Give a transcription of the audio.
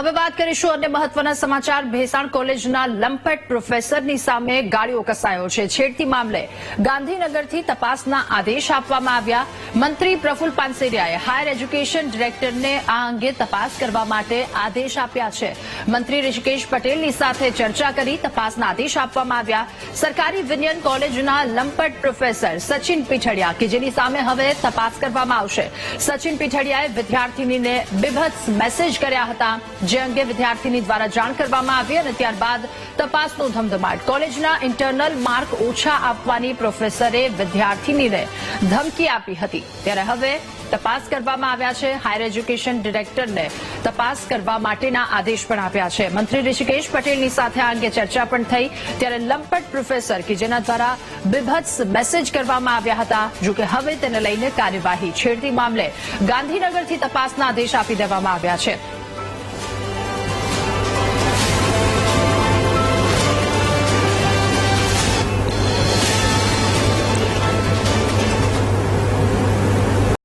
હવે વાત કરીશું અન્ય મહત્વના સમાચાર. ભેસાણ કોલેજના લંપટ પ્રોફેસરની સામે ગાળીઓ કસાયો છે. છેડતી મામલે ગાંધીનગરથી તપાસના આદેશ આપવામાં આવ્યા. મંત્રી પ્રફુલ પાનસેરિયાએ હાયર એજ્યુકેશન ડિરેક્ટરને આ અંગે તપાસ કરવા માટે આદેશ આપ્યા છે. મંત્રી ઋષિકેશ પટેલની સાથે ચર્ચા કરી તપાસના આદેશ આપવામાં આવ્યા. સરકારી વિજ્ઞાન કોલેજના લંપટ પ્રોફેસર સચિન પીઠડિયા કે જેની સામે હવે તપાસ કરવામાં આવશે. સચિન પીઠડિયાએ વિદ્યાર્થીનીને બીભત્સ મેસેજ કર્યા હતા. જે અંગે વિદ્યાર્થીની દ્વારા જાણ કરવામાં આવી અને ત્યારબાદ તપાસનો ધમધમાટ. કોલેજના ઇન્ટરનલ માર્ક ઓછા આપવાની પ્રોફેસરે વિદ્યાર્થીનીને ધમકી આપી હતી. ત્યારે હવે તપાસ કરવામાં આવ્યા છે. હાયર એજ્યુકેશન ડિરેક્ટરને તપાસ કરવા માટેના આદેશ પણ આપ્યા છે. મંત્રી ઋષિકેશ પટેલની સાથે આ અંગે ચર્ચા પણ થઈ. ત્યારે લંપટ પ્રોફેસર કે જેના દ્વારા બિભત્સ મેસેજ કરવામાં આવ્યા હતા જોકે હવે તેને લઈને કાર્યવાહી છેડતી મામલે ગાંધીનગરથી તપાસના આદેશ આપી દેવામાં આવ્યા છે.